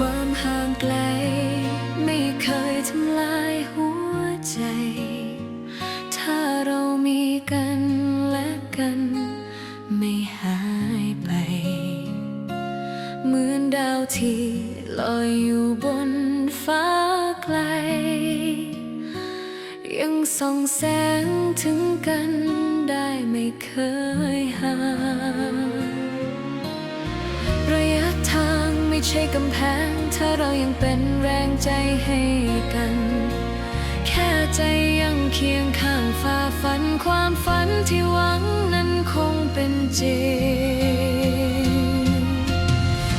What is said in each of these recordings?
ความห่างไกล ไม่เคยทำลายหัวใจ ถ้าเรามีกันและกัน ไม่หายไป เหมือนดาวที่ลอยอยู่บนฟ้าไกล ยังส่องแสงถึงกันได้ไม่เคยห่าง ช่กำแพง ถ้าเรายังเป็นแรงใจให้กัน แค่ใจยังเคียงข้างฝ่าฟันความฝันที่หวังนั้นคงเป็นจริง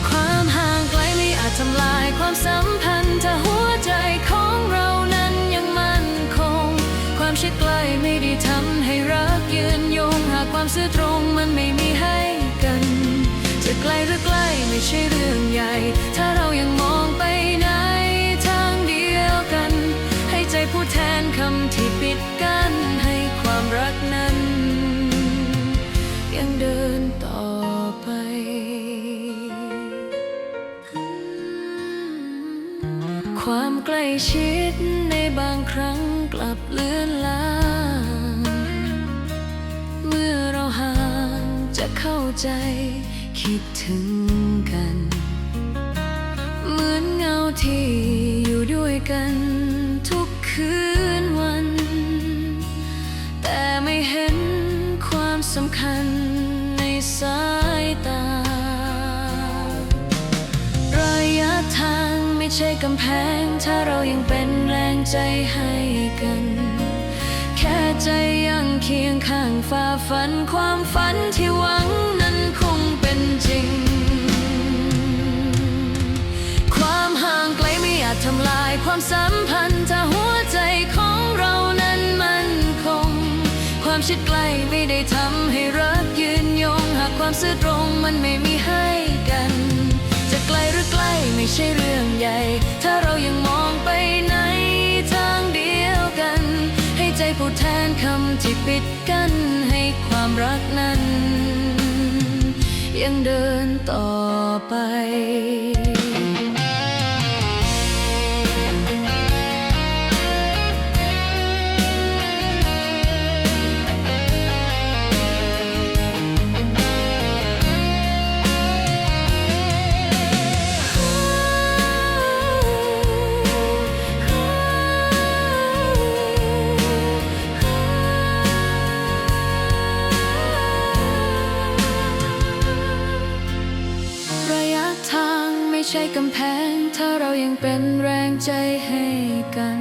ความห่างไกลไม่อาจทำลายความสัมพันธ์ถ้าหัวใจของเรานั้นยังมั่นคง ความชิดใกล้ไม่ได้ทำให้รักยืนยง หากความซื่อตรงมันไม่ ไม่ใช่เรื่องใหญ่ ถ้าเรายังมองไปในทางเดียวกัน ให้ใจพูดแทนคำที่ปิดกั้นให้ความรักนั้น ยังเดินต่อไปความใกล้ชิดในบางครั้งกลับเลือนลางเมื่อเราห่างจะเข้าใจ คิดถึง ที่อยู่ด้วยกันทุกคืนวัน แต่ไม่เห็นความสำคัญในสายตา ระยะทางไม่ใช่กำแพง ถ้าเรายังเป็นแรงใจให้กัน แค่ใจยังเคียงข้างฝ่าฟันความฝันที่หวังนั้นคงเป็นจริง ทำลายความสัมพันธ์ถ้าหัวใจของเรานั้นมันคง ความชิดใกล้ไม่ได้ทำให้รักยืนยง หากความซื่อตรงมันไม่มีให้กัน จะไกลหรือใกล้ไม่ใช่เรื่องใหญ่ ถ้าเรายังมองไปในทางเดียวกัน ให้ใจพูดแทนคำที่ปิดกั้นให้ความรักนั้น ยังเดินต่อไป ใช่กำแพง ถ้าเรายังเป็นแรงใจให้กัน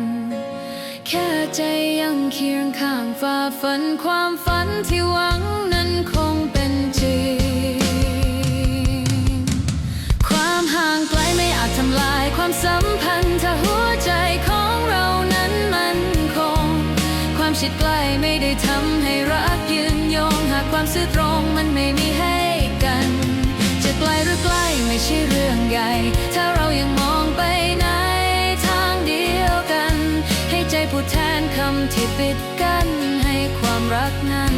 แค่ใจยังเคียงข้างฝ่าฟันความฝันที่หวังนั้นคงเป็นจริง ความห่างไกลไม่อาจทำลายความสัมพันธ์ถ้าหัวใจของเรานั้นมันคง ความชิดใกล้ไม่ได้ทำให้รักยืนยง หากความซื่อตรงมันไม่มีให้กัน ไกลหรือใกล้ไม่ใช่เรื่องใหญ่ ถ้าเรายังมองไปในทางเดียวกัน ให้ใจพูดแทนคำที่ปิดกั้นให้ความรักนั้น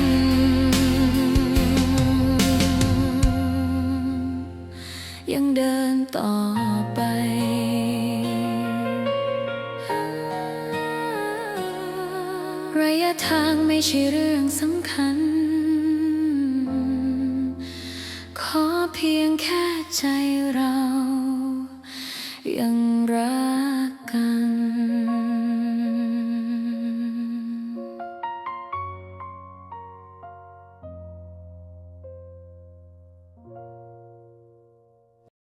ยังเดินต่อไประยะทางไม่ใช่เรื่องสำคัญขอ เพียงแค่ใจเรา ยังรัก